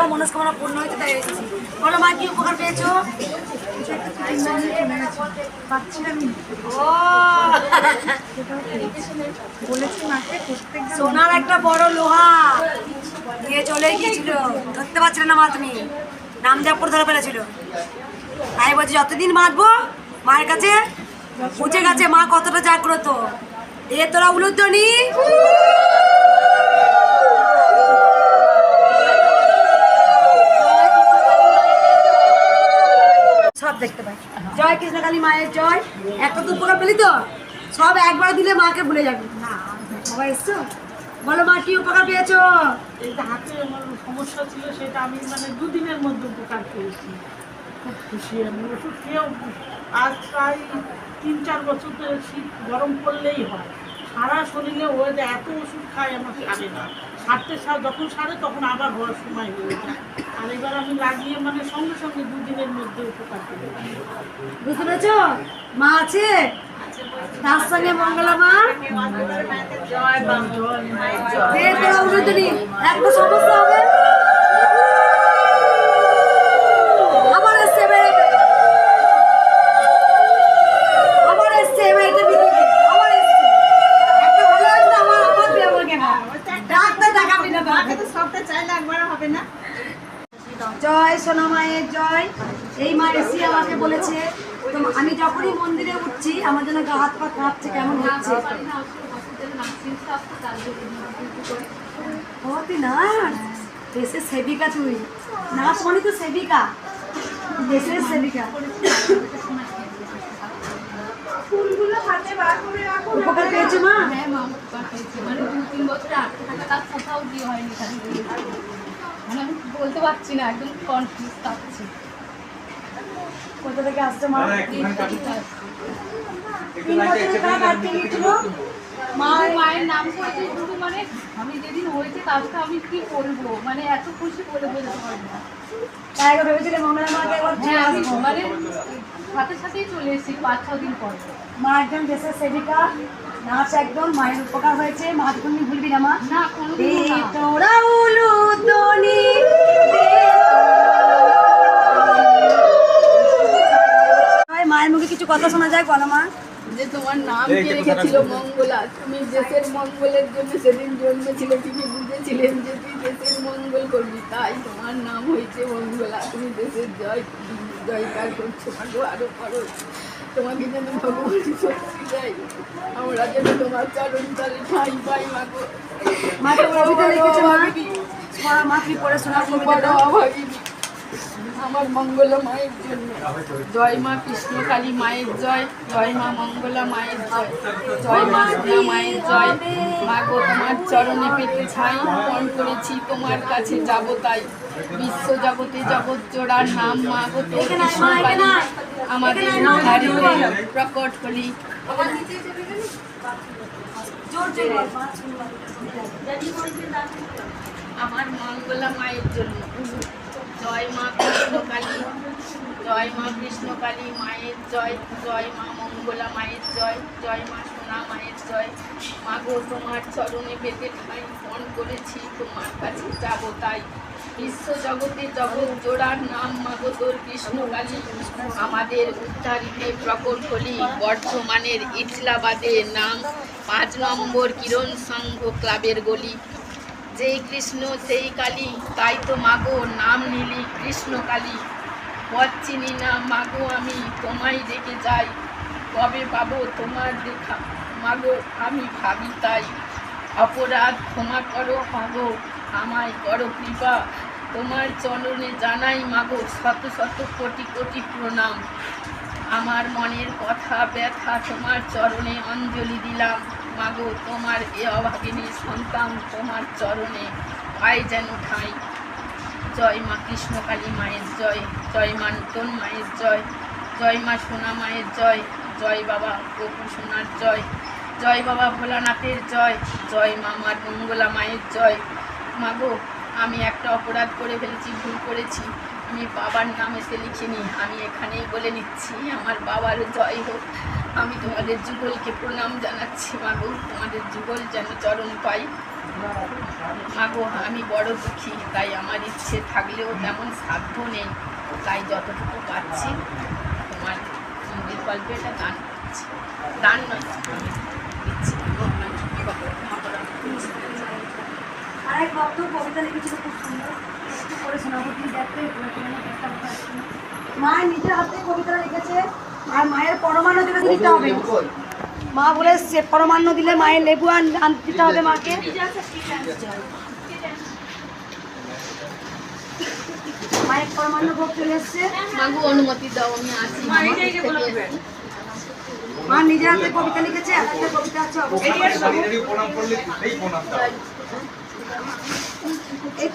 আমার মনস্কামনা পূর্ণ হয়েছে তাই এসেছি বলো মা কি উপকার পেয়েছ? সোনার একটা বড় লোহা দিয়ে চলে গিয়েছিল। ধরতে পারছিল না মা তুমি। নাম জপ ধরে ফেলেছিল। তাই বলছি যতদিন বাঁচবো মায়ের কাছে বুঝে গেছে মা কতটা জাগ্রত। এ তোরা উলুধ্বনি। সব দেখতে পাই। জয় কৃষ্ণকালী মায়ের জয়। একটা তো উপকার পেলি তো? সব একবার দিলে মাকে ভুলে যাবি। না এসছো? বলো মা, কি উপকার পেয়েছ? হাতে আমার সমস্যা ছিল, সেটা আমি মানে দুদিনের মধ্যে উপকার পেয়েছি। খুব খুশি আমি, ওষুধ খেয়েও আজ প্রায় তিন, চার বছর ধরে শীত গরম পড়লেই হয়। সারা শরীরে ও এত ওষুধ খায় আমার না। সারতে সার যখন সারে তখন আবার হওয়ার সময় হয়ে যায়। আর এবার আমি লাগিয়ে মানে সঙ্গে সঙ্গে দুদিনের মধ্যে উপকার বুঝতে পেরেছ? মা আছে? তার সঙ্গে মঙ্গলা মা? একটা সমস্যা হবে। এই মা এসে আমাকে বলেছে তো আমি যখনই মন্দিরে উঠছি আমার জন্য গা হাত পা কাঁপছে কেমন হচ্ছে? ও তুই নার্স? দেশের সেবিকা তুই। নার্স মানে তো সেবিকা। দেশের সেবিকা। ফুলগুলো হাতে বার করে রাখো উপকার পেয়েছে মা? হ্যাঁ মা উপকার পেয়েছি। মানে দু তিন বছরে তার কোথাও দিয়ে হয়নি মানে আমি বলতে পারছি না একদম কনফিউজ থাকছি। কোথা থেকে আসছে মা? তিন গিয়েছিল মায়ের নাম করেছে শুধু মানে আমি যেদিন হয়েছে আমি কি করব? মানে এত খুশি বলে বোঝাতে পারব না তাই আগে ভেবেছিলে মঙ্গলা মাকে একবার হ্যাঁ আমি মানে সাথে সাথেই চলে এসেছি পাঁচ ছ দিন পর। মা একজন দেশের সেবিকা নার্স একদম মায়ের উপকার হয়েছে। মা তুমি ভুলবি না মা। না কোনো তোরা মায়ের মুখে কিছু কথা শোনা যায় বলো মা? যে তোমার নাম কে রেখেছিল মঙ্গলা? তুমি দেশের মঙ্গলের জন্য সেদিন জন্মেছিল তিনি বুঝেছিলেন যে তুই দেশের মঙ্গল করবি তাই তোমার নাম হয়েছে মঙ্গলা। তুমি দেশের জয় জয়কার করছ মাগো আরও করো। তোমাকে যেন ভগবান শক্তি দেয় আমরা যেন তোমার চরণ তলে ঠাঁই পাই মাগো মা তো কবিতা লিখেছে মা? মা মা কি পড়ে শোনা বড় অভাগিনী। আমার মঙ্গলা মায়ের জন্য। জয় মা কৃষ্ণকালী মায়ের জয় জয় মা মঙ্গলা মায়ের জয় জয় মা সোনা মায়ের জয়। মা গো তোমার চরণে পেতে ছাই মন করেছি তোমার কাছে যাব তাই। বিশ্ব জগতে জগৎ জোড়ার নাম মা গো কৃষ্ণকালী আমাদের উদ্ধারিতে প্রকট হলি জোর জোর। আমার মঙ্গলা মায়ের জন্য। জয় মা কৃষ্ণকালী জয় মা কৃষ্ণকালী মায়ের জয় জয় মা মঙ্গলা মায়ের জয় জয় মা সোনা মায়ের জয়। মা গো, তোমার চরণে পেতে ঠাই ফোন করেছি, তোমার কাছে যাব তাই। বিশ্ব জগতে জগৎ জোড়ার নাম মাগো তোর কৃষ্ণকালী আমাদের উদ্ধারিতে প্রকট হলি, বর্ধমানের ইসলাবাদের নাম। পাঁচ নম্বর কিরণ সংঘ ক্লাবের গলি। যেই কৃষ্ণ, সেই কালী, তাই তো মাগো নাম নিলি কৃষ্ণ কালী। পথ চিনি না মাগো আমি, তোমায় রেখে যাই। কবে পাবো তোমার দেখা? মাগো আমি ভাবি তাই। অপরাধ ক্ষমা করো মাগো, আমায় করো কৃপা। তোমার চরণে জানাই মাগো শত শত কোটি কোটি প্রণাম। আমার মনের কথা ব্যথা তোমার চরণে অঞ্জলি দিলাম। মাগো, তোমার এ অভাগিনী সন্তান তোমার চরণে। পাই যেন ঠাঁই। জয় মা কৃষ্ণকালী মায়ের জয় জয় মা নূতন মায়ের জয় জয় মা সোনা মায়ের জয় জয় বাবা গোপু সোনার জয় জয় বাবা ভোলানাথের জয় জয় মা মার মঙ্গলা মায়ের জয়। মাগো, আমি একটা অপরাধ করে ফেলেছি, ভুল করেছি। আমি বাবার নাম এসে লিখিনি আমি এখানেই বলে নিচ্ছি, আমার বাবার জয় হোক। আমি তোমাদের যুগলকে প্রণাম জানাচ্ছি, মাগো। তোমাদের যুগল যেন চরণ পাই। মাগো, আমি বড় দুঃখী, তাই আমার ইচ্ছে থাকলেও তেমন সাধ্য নেই। তাই যতটুকু পাচ্ছি তোমার মন্দির কল্পে এটা দান করছি। দান নয়, আমি দিচ্ছি। ভক্ত কবিতা লিখেছিল, খুব সুন্দর। একটু পড়ে শোনাবো কি দেখতে মা নিজের হাতে কবিতা লিখেছে আর মায়ের পরমান্ন দিলে দিতে হবে। মা বলে সে পরমান্ন দিলে মায়ের লেবু আন আনতে দিতে হবে মাকে। মায়ের পরমান্ন ভোগ চলে এসছে। মাগো অনুমতি দাও আমি আসি। মা নিজের হাতে কবিতা লিখেছে একটা কবিতা আছে অবশ্যই। প্রণাম করলে এই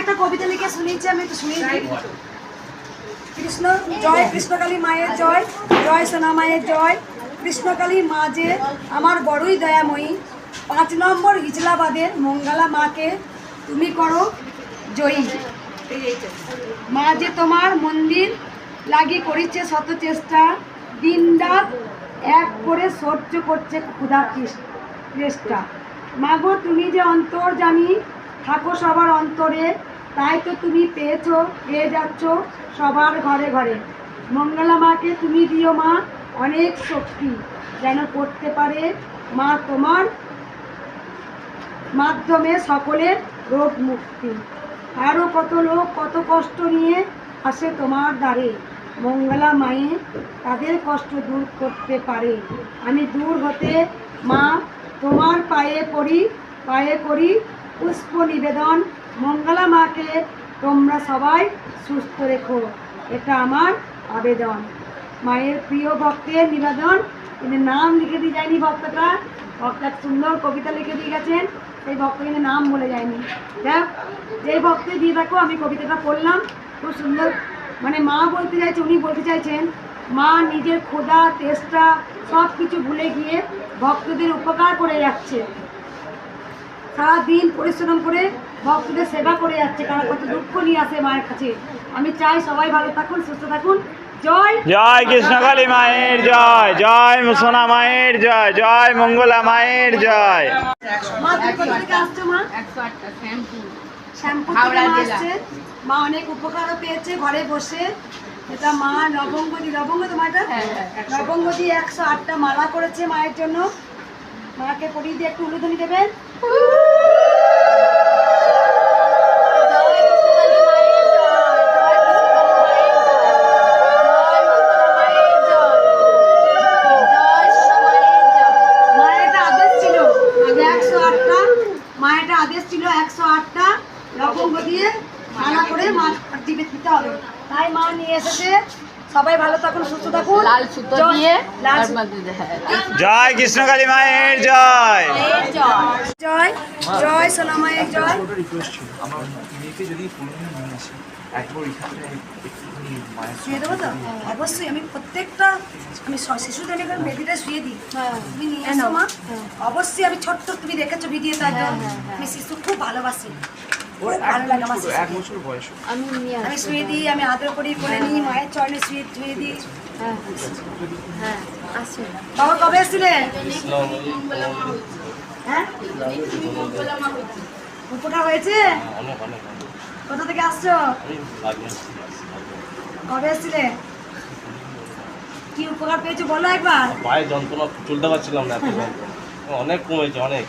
একটা কবিতা লিখে শুনিয়েছি, আমি একটু শুনিয়ে কৃষ্ণ, জয় কৃষ্ণকালী মায়ের জয় জয় সোনা মায়ের জয়। কৃষ্ণকালী মা যে আমার বড়ই দয়াময়ী, পাঁচ নম্বর হিজলাবাদের মঙ্গলা মাকে তুমি করো জয়ী। মা যে তোমার মন্দির লাগি করিছে শত চেষ্টা, দিন রাত এক করে সহ্য করছে ক্ষুধা চেষ্টা মাগো, তুমি যে অন্তর জানি থাকো সবার অন্তরে, তাই তো তুমি পেয়েছ, পেয়ে যাচ্ছ সবার ঘরে ঘরে। মঙ্গলা মাকে তুমি দিও মা, অনেক শক্তি যেন করতে পারে মা তোমার মাধ্যমে সকলের রোগ মুক্তি। আরও কত লোক কত কষ্ট নিয়ে আসে তোমার দ্বারে। মঙ্গলা মায়ে তাদের কষ্ট দূর করতে পারে। আমি দূর হতে, মা, তোমার পায়ে পড়ি, পায়ে করি পুষ্প নিবেদন। মঙ্গলা মাকে তোমরা সবাই সুস্থ রেখো। এটা আমার আবেদন। মায়ের প্রিয় ভক্তের নিবেদন। কিন্তু নাম লিখে দিয়ে যায়নি ভক্তটা। ভক্ত সুন্দর কবিতা লিখে দিয়ে গেছেন। সেই ভক্ত কিন্তু নাম বলে যায়নি। দেখ যেই ভক্তে দিয়ে দেখো আমি কবিতাটা পড়লাম, খুব সুন্দর। মানে মা বলতে চাইছে, উনি বলতে চাইছেন, মা নিজের খোদা, তেষ্টা সব কিছু ভুলে গিয়ে ভক্তদের উপকার করে যাচ্ছে। সারাদিন পরিশ্রম করে ভক্তদের সেবা করে যাচ্ছে, কারণ কত দুঃখ নিয়ে আসে মায়ের কাছে। আমি চাই সবাই ভালো থাকুন, সুস্থ থাকুন। জয় জয় কৃষ্ণকালী মায়ের জয় জয় সোনা মায়ের জয় জয় মঙ্গলা মায়ের জয়। মা অনেক উপকারও পেয়েছে ঘরে বসে। এটা মা লবঙ্গদি লবঙ্গ তোমার এটা হ্যাঁ, হ্যাঁ, একশো। লবঙ্গদি একশো আটটা মালা করেছে মায়ের জন্য। মাকে পরিয়ে দিয়ে একটু উলুধনি দেবেন। দিয়ে মালা করে মা দিবে দিতে হবে। তাই মা নিয়ে এসেছে। সবাই ভালো থাকুন সুস্থ থাকুন। লাল সুতো জয়- দিয়ে লাল হ্যাঁ, জয় মায়ের জয়। জয় জয় সোনা মায়ের জয়। আমার মেয়েকে যদি শুয়ে দেবো তো? অবশ্যই আমি প্রত্যেকটা আমি শিশুদের এখানে বেবিটা শুয়ে দিই। তুমি নিয়ে এসো মা। অবশ্যই আমি ছোট্ট তুমি দেখেছ ভিডিও তাই আমি শিশু খুব ভালোবাসি। ওর ভালো লাগে আমার এক বছর বয়স। আমি শুয়ে দিই আমি আদর করি করে নিই মায়ের চরণে শুয়ে শুয়ে দিই বাবা কবে এসেছিলেন? হ্যাঁ? উপকার হয়েছে? কোথা থেকে আসছো? কবে এসেছিলে? কি উপকার পেয়েছ বলো একবার। পায়ে যন্ত্রণা চলতে পারছিলাম না এত অনেক কমেছে অনেক।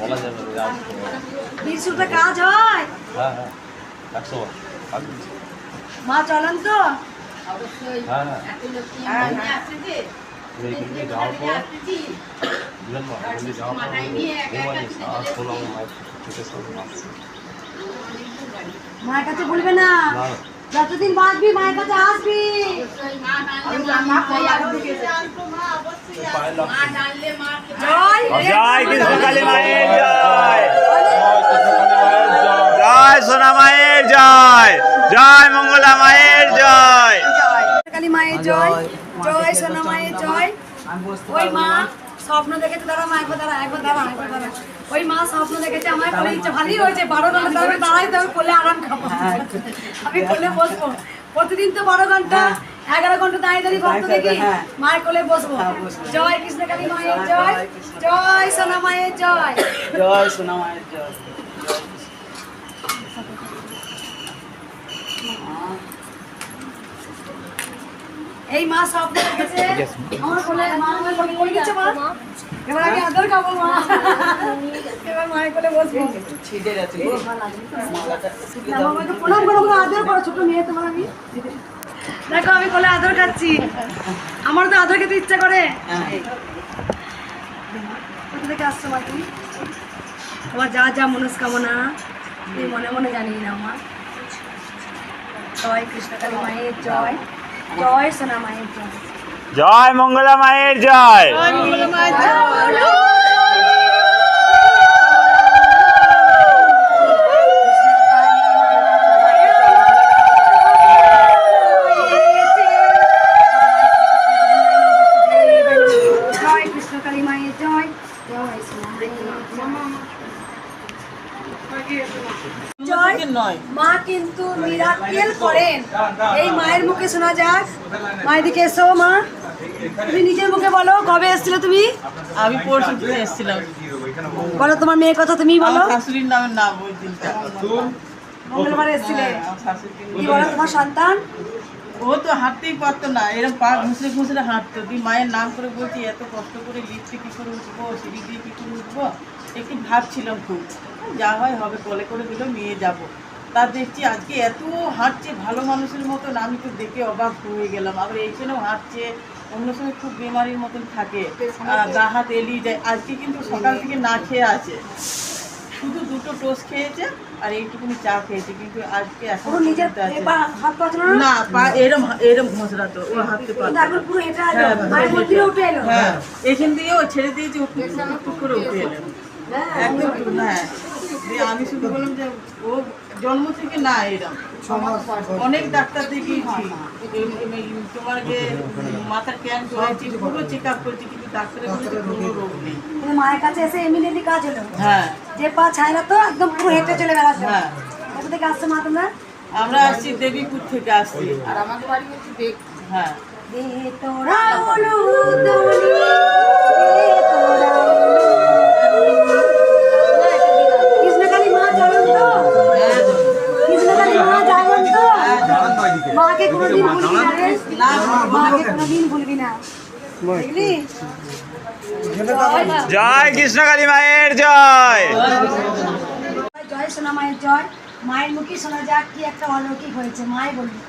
বলা যাবে আর কাজ হয়? হ্যাঁ হ্যাঁ। একশো। মা চলন তো। হ্যাঁ হ্যাঁ। যাওয়ার পর যাওয়ার পর মায়ের কাছে বলবে না না। যতদিন বাঁচবি মায়ের কাছে আসবি। জয়। জয় কৃষ্ণকালী জয় মায়ের জয়। জয় সোনা মায়ের জয়। জয় মঙ্গলা মায়ের জয়। কালী মায়ের জয়। জয়। সোনা মায়ের জয়। ওই মা স্বপ্ন দেখেছে দাঁড়া মা একবার দাঁড়া একবার দাঁড়া একবার দাঁড়া। ওই মা স্বপ্ন দেখেছে আমার কোলে ইচ্ছে ভালোই হয়েছে বারো ঘণ্টা দাঁড়াবে দাঁড়াই তো আমি কোলে আরাম খাব। আমি কোলে বসবো। প্রতিদিন তো বারো ঘণ্টা এগারো ঘণ্টা দাঁড়িয়ে দাঁড়িয়ে ভক্ত দেখি মায়ের কোলে বসবো। জয় কৃষ্ণ কালী মায়ের জয় জয় সোনা মায়ের জয়। জয় সোনা মায়ের জয়। এই মা স্বপ্ন দেখেছে আমার কোলে মা আমার কোলে কোলে দিচ্ছে মা। এবার আমি আদর খাব মা। এবার মায়ের কোলে বসবো। ছিটে গেছে গো প্রণাম করো গো, আদর করো ছোট মেয়ে তোমার আমি। দেখো আমি কোলে আদর খাচ্ছি। আমার তো আদর খেতে ইচ্ছা করে। হ্যাঁ। কোথা থেকে আসছো মা তুমি? তোমার যা যা মনস্কামনা তুই মনে মনে জানিয়ে না মা। জয় কৃষ্ণকালী মায়ের জয়। জয় সোনা মায়ের জয়। জয় মঙ্গলা মায়ের জয়। জয় কৃষ্ণকালী মায়ের জয় জয় সোনা মায়ের জয় জয় নয় মা কিন্তু মিরাকেল করেন। এই মায়ের মুখে শোনা যাক। মায়ের দিকে এসো মা। তুমি নিজের মুখে বলো কবে এসেছিলে তুমি? আমি পরশু দিন এসেছিলাম। বলো তোমার মেয়ের কথা তুমি বলো। শাশুড়ির নামের নাম ওই দিনটা। মঙ্গলবার এসেছিলে। হ্যাঁ, কি বলো তোমার সন্তান? ও তো হাঁটতেই পারতো না এরকম পা ঘুষলে ঘুষলে হাঁটতো। তুই মায়ের নাম করে বলছি এত কষ্ট করে লিফটে কী করে উঠবো সিঁড়ি দিয়ে কী করে উঠবো? একটু ভাবছিলাম খুব। যা হয় হবে কলে করে দিল নিয়ে যাব। তা দেখছি আজকে এত হাঁটছে ভালো মানুষের মতন। আমি তো দেখে অবাক হয়ে গেলাম। আবার এইখানেও হাঁটছে অন্য সময় খুব বেমারির মতন থাকে। গা হাত এলিয়ে যায়। আজকে কিন্তু সকাল থেকে না খেয়ে আছে। শুধু দুটো টোস্ট খেয়েছে আর এইটুকুনি চা খেয়েছে। কিন্তু আজকে এখন না। পা এরম এরম ও হ্যাঁ, হ্যাঁ ও ছেড়ে দিয়েছে ও টুক টুক টুক করে উঠে এলেন একদম হ্যাঁ। দিয়ে আমি শুধু বললাম যে ও জন্ম থেকে না এরম অনেক ডাক্তার দেখিয়েছি। তোমার যে মাথার ক্যান করেছি পুরো চেক আপ করেছি কিন্তু ডাক্তারের কোনো রোগ নেই। কিন্তু মায়ের কাছে এসে এমনিতেই কাজ হলো হ্যাঁ। যে পা ছায় না তো একদম পুরো হেঁটে চলে বেড়াচ্ছে। হ্যাঁ। কোথা থেকে আসছে মা তোমরা? আমরা আসছি দেবীপুর থেকে আসছি। আর আমাদের বাড়ি হচ্ছে হ্যাঁ। দে তোরা হলুদ কোনোদিন ভুলবি না মাকে কোনোদিন ভুলবি না। বুঝলি জয় কৃষ্ণকালী মায়ের জয় জয় সোনা মায়ের জয়। মায়ের মুখে শোনা যাক কি একটা অলৌকিক হয়েছে। মায় বলবি।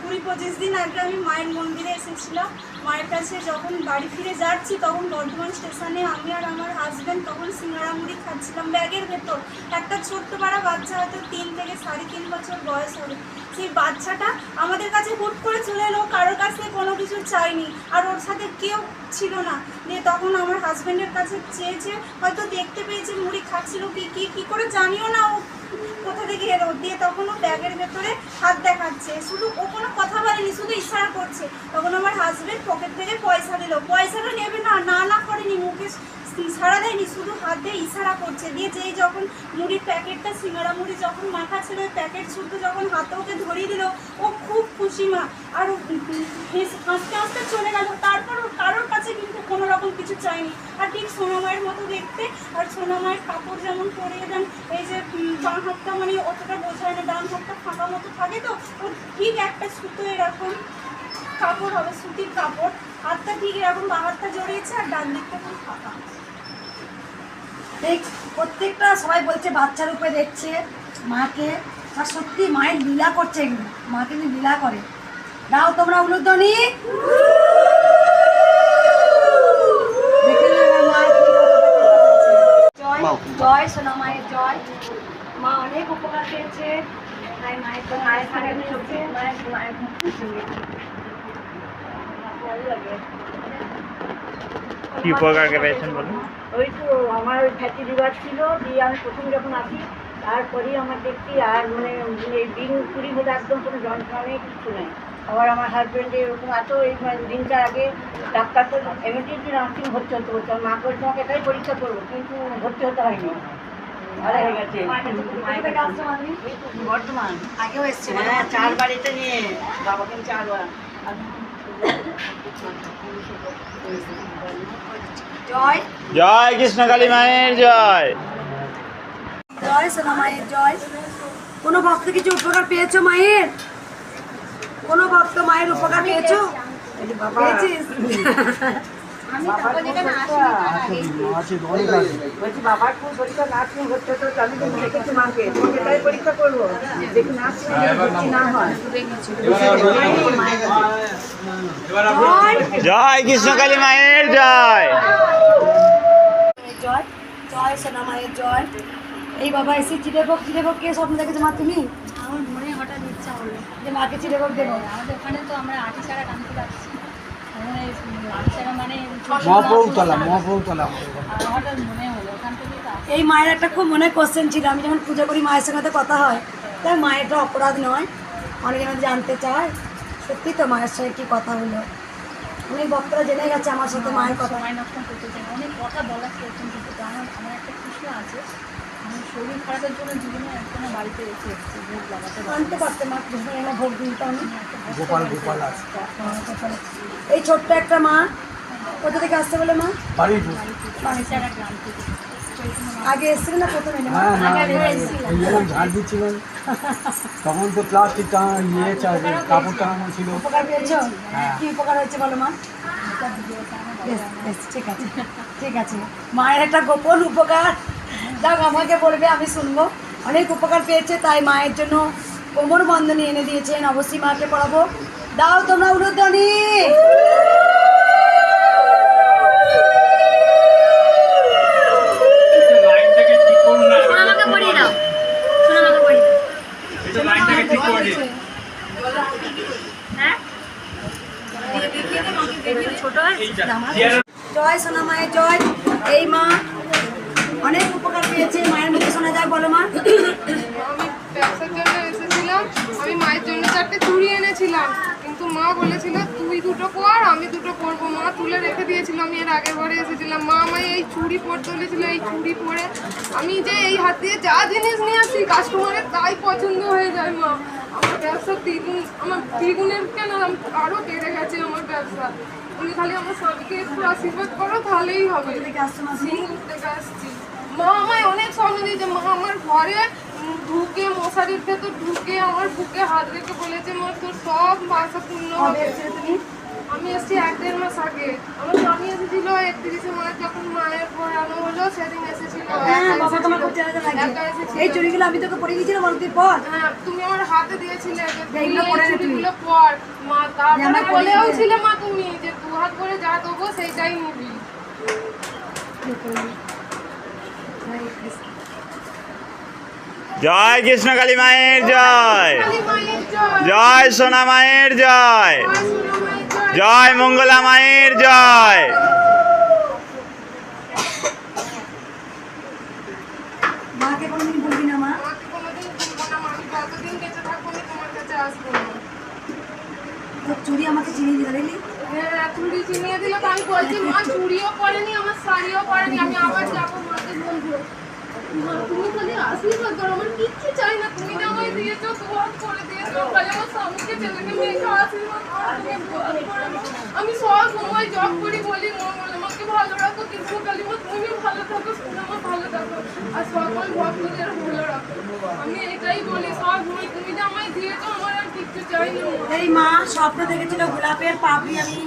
কুড়ি পঁচিশ দিন আগে আমি মায়ের মন্দিরে এসেছিলাম। মায়ের কাছে যখন বাড়ি ফিরে যাচ্ছি, তখন বর্ধমান স্টেশনে আমি আর আমার হাজব্যান্ড তখন সিঙ্গারা মুড়ি খাচ্ছিলাম ব্যাগের ভেতর। একটা ছোট্ট পাড়া বাচ্চা হয়তো তিন থেকে সাড়ে তিন বছর বয়স হবে। সেই বাচ্চাটা আমাদের কাছে হুট করে চলে এলো, কারোর কাছ কোনো কিছু চাইনি। আর ওর সাথে কেউ ছিল না। দিয়ে তখন আমার হাজব্যান্ডের কাছে চেয়েছে হয়তো দেখতে পেয়েছে মুড়ি খাচ্ছিল কি কি করে জানিও না ও কোথা গিয়ে রোদ দিয়ে তখন ও ব্যাগের ভেতরে হাত দেখাচ্ছে। শুধু ও কোনো কথা বলেনি, শুধু ইশারা করছে। তখন আমার হাজবেন্ড পকেট থেকে পয়সা দিল। পয়সাটা নেবে না না না করেনি মুখে সারা দেয়নি, শুধু হাত দিয়ে ইশারা করছে, দিয়ে যেই যখন মুড়ির প্যাকেটটা সিঙ্গারা মুড়ি যখন মাখা ছিল, ওই প্যাকেট শুদ্ধ যখন হাতে ওকে ধরিয়ে দিল, ও খুব খুশি মা। আর হাসতে হাসতে চলে গেল। তারপর কারোর কাছে কিন্তু কোনো রকম কিছু চাইনি। আর ঠিক সোনামায়ের মতো দেখতে, আর সোনামায়ের কাপড় যেমন পরিয়ে দেন, এই যে বাঁ হাতটা মানে অতটা বোঝায় না, ডান হাতটা ফাঁকা মতো থাকে তো, ও ঠিক একটা সুতো এরকম কাপড় হবে, সুতির কাপড়। হাতটা ঠিক এরকম, বাঁ হাতটা জড়িয়েছে, আর ডান দিকটা খুব ফাঁকা। প্রত্যেকটা সবাই বলছে বাচ্চার উপরে দেখছে মাকে আর সত্যি মায়ের লীলা করছে এগুলো মা কিন্তু লীলা করে। দাও তোমরা উলুধ্বনি। জয় জয় সোনা মায়ের জয়। মা অনেক উপকার পেয়েছে। তাই মায়ের তো মায়ের মায়ের মায়ের খুব খুশি ভালো লাগে। কি উপকার পেয়েছেন বলুন? ওই তো আমার ওই ফ্যাটি লিভার ছিল দিয়ে আমি প্রথম যখন আসি তারপরেই আমার দেখছি আর মানে এই দিন কুড়ি মধ্যে একদম কোনো যন্ত্রণা নেই কিচ্ছু নেই। আবার আমার হাজব্যান্ডের এরকম এত এই মানে দিনটার আগে ডাক্তার তো এমনিটি নার্সিং ভর্তি হতে বলছে আমার মাকে বলছে তোমাকে এটাই পরীক্ষা করব কিন্তু ভর্তি হতে হয়নি। ভালো হয়ে গেছে। বর্তমান। আগেও এসছে। হ্যাঁ চার বাড়িতে নিয়ে বাবাকে চারবার জয়। জয় কৃষ্ণকালী মায়ের জয়। জয় সোনা মায়ের জয়। কোনো ভক্ত কিছু উপকার পেয়েছ মায়ের? কোনো ভক্ত মায়ের উপকার পেয়েছ। পেয়েছিস? বলছি বাবার খুব পরীক্ষা নার্সিং ভর্তি হতে আমি কিন্তু দেখেছি মাকে। পরীক্ষা করব? দেখি নার্সিং না হয়। জয়। জয় কৃষ্ণকালী মায়ের জয়। জয় জয় সোনা মায়ের জয়। এই বাবা এসে চিড়েভোগ চিড়েভোগ কে স্বপ্ন দেখেছ মা তুমি? আমার মনে হঠাৎ ইচ্ছা হলো। যে মাকে চিড়েভোগ দেবো। আমাদের ওখানে তো আমরা আটি ছাড়া কানতে পারছি মানে মহাপ্রভুতলা মহাপ্রভুতলা আর হঠাৎ মনে হলো ওখান থেকে এই মায়ের একটা খুব মনে কোশ্চেন ছিল আমি যখন পুজো করি মায়ের সঙ্গে কথা হয়। তাই মায়ের তো অপরাধ নয় অনেকে আমাদের জানতে চায়। সত্যি তো মায়ের সঙ্গে কি কথা হলো? অনেক ভক্তরা জেনে গেছে আমার সাথে মায়ের কথা। মায়ের নষ্ট করতে চাই। অনেক কথা বলার কিন্তু আমার একটা খুশি আছে। শরীর খারাপের জন্য জীবনে একজনে বাড়িতে এসেছি ভোগ লাগাতে আনতে পারতে মা কৃষ্ণ এনে ভোগ দিতে আমি গোপাল গোপাল এই ছোট্ট একটা মা কোথা থেকে আসতে বলে মা? বাড়ি গ্রাম থেকে। আগে এসেছিল না প্রথমে? হ্যাঁ ঝাড় দিচ্ছিলেন তখন তো প্লাস্টিক ইয়ে কাপড় টাঙানো ছিল। উপকার পেয়েছ? কি উপকার হয়েছে বলো মা? ঠিক আছে ঠিক আছে। মায়ের একটা গোপন উপকার। যাক আমাকে বলবে, আমি শুনব। অনেক উপকার পেয়েছে, তাই মায়ের জন্য কোমর বন্ধনী এনে দিয়েছেন অবশ্যই মাকে পড়াবো। দাও তোমরা উলুধ্বনি। ব্যবসা দ্বিগুণ আমার দ্বিগুণের কেন আরও আরও বেড়ে গেছে আমার ব্যবসা? তুমি খালি আমার স্বামীকে একটু আশীর্বাদ করো তাহলেই হবে। সিঙ্গুর থেকে আসছি। মা আমায় অনেক স্বপ্ন দিয়েছে। মা আমার ঘরে ঢুকে মশারির ভেতর ঢুকে আমার বুকে হাত রেখে বলেছে মা তোর সব বাসা পূর্ণ হবে। আমি এসেছি এক দেড় মাস আগে। আমার স্বামী এসেছিল একত্রিশে মার্চ যখন মায়ের ভয়ানো হলো সেদিন এসেছিল। হ্যাঁ এসেছিল। এই চুড়িগুলো আমি তোকে অনেকদিন পর। হ্যাঁ তুমি আমার হাতে দিয়েছিলে পরে মা তারপরে বলেও ছিলে মা তুমি যে দু হাত করে যা দেবো সেইটাই নিবি। জয় কৃষ্ণকালী কালী মায়ের জয়। জয় সোনা মায়ের জয়। জয় মঙ্গলা মায়ের জয়। মাকে কোনোদিন বলবি না মা। আমাকে চিনিয়ে দিলে হ্যাঁ চুড়ি চিনিয়ে দিলে তো আমি বলছি মা চুড়িও পরেনি আমার শাড়িও পরেনি আমি আবার যাব মাকে বলব। তুমি খালি আশীর্বাদ করো আমার কিচ্ছু চাই না তুমি না আমায় দিয়েছ তোমার করে দিয়েছ খালি স্বামীকে ছেলেকে মেয়েকে আশীর্বাদ করো তুমি দোয়া করো। আমি সব সময় জব করি বলি আমাকে ভালো রাখো কৃষ্ণ কালী মা তুমি ভালো থাকো মা ভালো থাকো। আর সকল ভক্তদের ভালো রাখো। আমি এটাই বলি সব সময় তুমি যে আমায় দিয়েছ আমার আর কিচ্ছু চাই না। এই মা স্বপ্ন দেখেছিল গোলাপের পাপড়ি আমি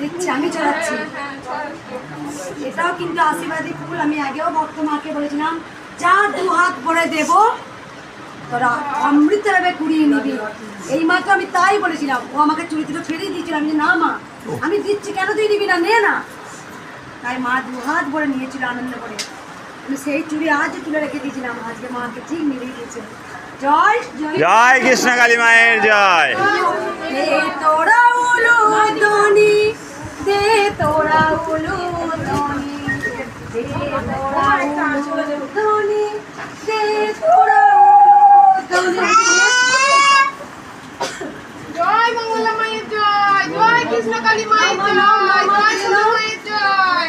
দিচ্ছি আমি চড়াচ্ছি। হ্যাঁ এটাও কিন্তু আশীর্বাদী ফুল আমি আগেও ভক্ত মাকে বলেছিলাম যা দু হাত ভরে দেব তোরা অমৃত ভাবে কুড়িয়ে নিবি। এই মাকে আমি তাই বলেছিলাম। ও আমাকে চুরি থেকে ফিরিয়ে দিয়েছিল। আমি না মা আমি দিচ্ছি কেন তুই নিবি না? নে না। তাই মা দু হাত ভরে নিয়েছিল আনন্দ করে। আমি সেই চুড়ি আজ তুলে রেখে দিয়েছিলাম। আজকে মাকে ঠিক মিলিয়ে দিয়েছে। জয় জয়। জয় কৃষ্ণকালী মায়ের জয়। তোরা উলু ধ্বনি দে তোরা উলু ধ্বনি দে তোরা উলু ধ্বনি দে তোরা উলু ধ্বনি জয় মঙ্গলা কৃষ্ণকালী মায়ের জয় জয় সোনা মায়ের জয়